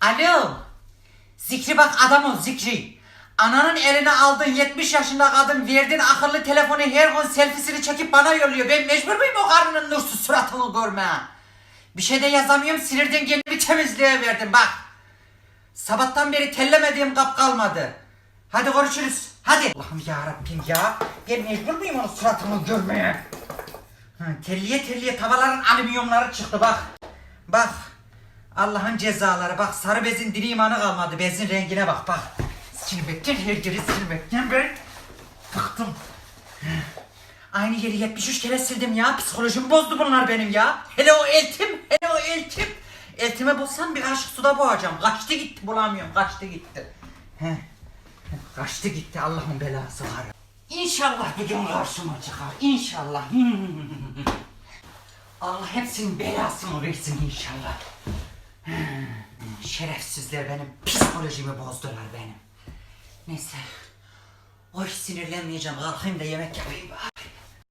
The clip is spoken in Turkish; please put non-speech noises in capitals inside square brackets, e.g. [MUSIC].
Alo. Zikri bak adam ol Zikri. Ananın eline aldığın 70 yaşında kadın verdiğin akıllı telefonu her gün selfiesini çekip bana yolluyor. Ben mecbur muyum o karının nursuz suratını görmeye? Bir şey de yazamıyorum sinirden kendimi temizliğe verdim bak. Sabahtan beri tellemediğim kap kalmadı. Hadi görüşürüz. Hadi. Allah'ım ya ya. Ben mecbur muyum onun suratını görmeye? Hı, telliye telliye tavaların alüminyumları çıktı bak. Bak. Allah'ın cezaları bak sarı bezin diri imanı kalmadı. Bezin rengine bak bak. Silmekten her yeri silmekten ben bıktım. Aynı yeri 73 kere sildim ya. Psikolojimi bozdu bunlar benim ya. Hele o eltim, hele o eltim. Eltime bulsam bir kaşık suda boğacağım. Kaçtı gitti bulamıyorum. Kaçtı gitti. Heh. Kaçtı gitti Allah'ın belası var. İnşallah bir gün karşıma çıkar. İnşallah. [LAUGHS] Allah hepsinin belasını versin inşallah. Şerefsizler benim psikolojimi bozdular benim. Neyse. Oy sinirlenmeyeceğim. Kalkayım da yemek yapayım.